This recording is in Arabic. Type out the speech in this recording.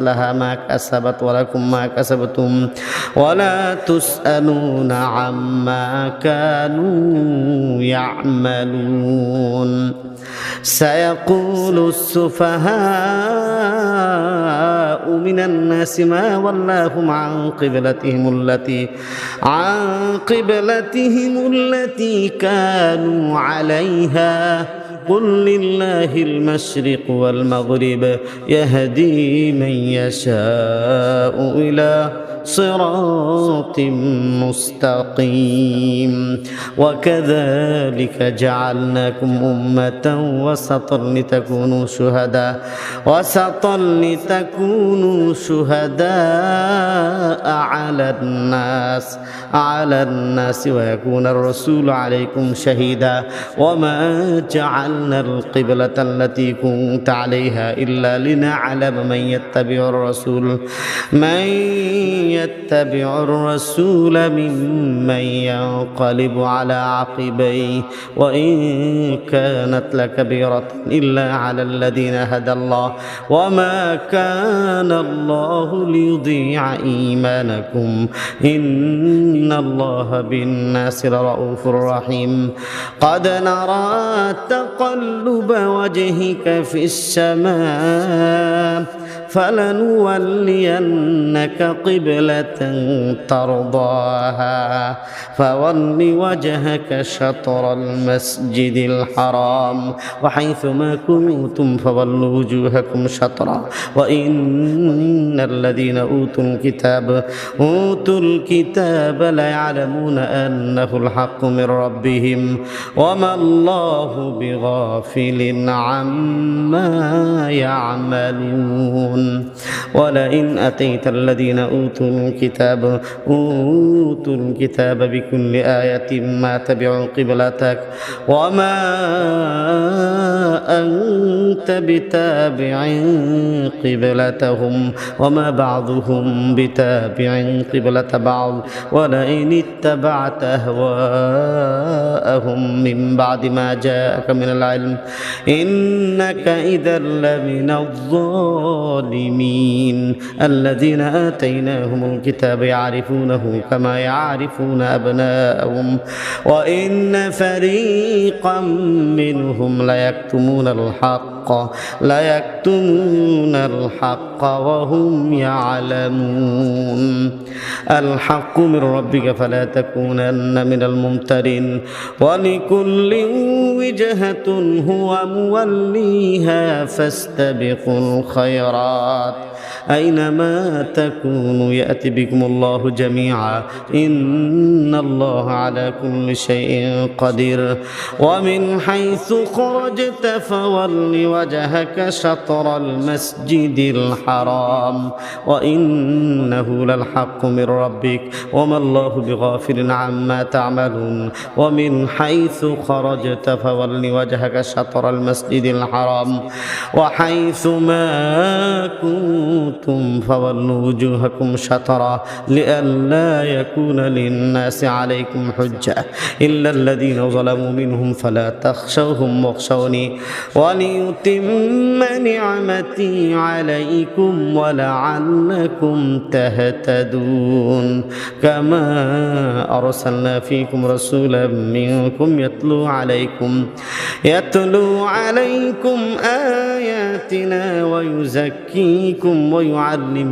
لها ما كسبت ولكم ما كسبتم ولا تسألون عما كانوا يعملون. سيقول السفهاء من الناس ما ولاهم عن قبلتهم التي عن قبلتهم التي كانوا عليها. قل لله المشرق والمغرب يهدي من يشاء إلى صراط مستقيم. وكذلك جعلناكم أمة وسطا لتكونوا شهداء. وسطا لتكونوا شهداء على الناس على الناس ويكون الرسول عليكم شهيدا. وما جعلنا القبلة التي كنت عليها إلا لنعلم من يتبع الرسول. من يتبع الرسول ممن ينقلب على عقبيه وإن كانت لكبيرة إلا على الذين هدى الله. وما كان الله ليضيع إيمانكم. إن الله بالناس لرؤوف رحيم. قد نرى تقلب وجهك في السماء. فلنولينك قبلة ترضاها فول وجهك شطر المسجد الحرام وحيث ما كنتم فولوا وجوهكم شطرا وإن الذين أوتوا الكتاب أوتوا الكتاب ليعلمون أنه الحق من ربهم وما الله بغافل عما يعملون. ولئن أتيت الذين أوتوا الكتاب أوتوا الكتاب بكل آية ما تبعوا قبلتك. وما أنت بتابع قبلتهم وما بعضهم بتابع قبلة بعض. ولئن اتبعت أهواءهم من بعد ما جاءك من العلم إنك إذا لمن الظالمين الظالمين. الذين آتيناهم الكتاب يعرفونه كما يعرفون أبناءهم. وإن فريقا منهم ليكتمون الحق ليكتمون الحق وهم يعلمون. الحق من ربك فلا تكونن من الممترين. ولكل وجهة هو موليها فاستبقوا الخيرات. أينما تكونوا يأتي بكم الله جميعا. إن الله على كل شيء قدير. ومن حيث خرجت فول وجهك شطر المسجد الحرام. وإنه للحق من ربك. وما الله بغافل عما تعملون. ومن حيث خرجت فول وجهك شطر المسجد الحرام. وحيث ما كنتم فولوا وجوهكم شطرا لئلا يكون للناس عليكم حجة. إلا الذين ظلموا منهم فلا تخشوهم واخشوني. وليتم نعمتي عليكم ولعلكم تهتدون. كما أرسلنا فيكم رسولا منكم يتلو عليكم يتلو عليكم آياتنا ويزكيكم ويعلمكم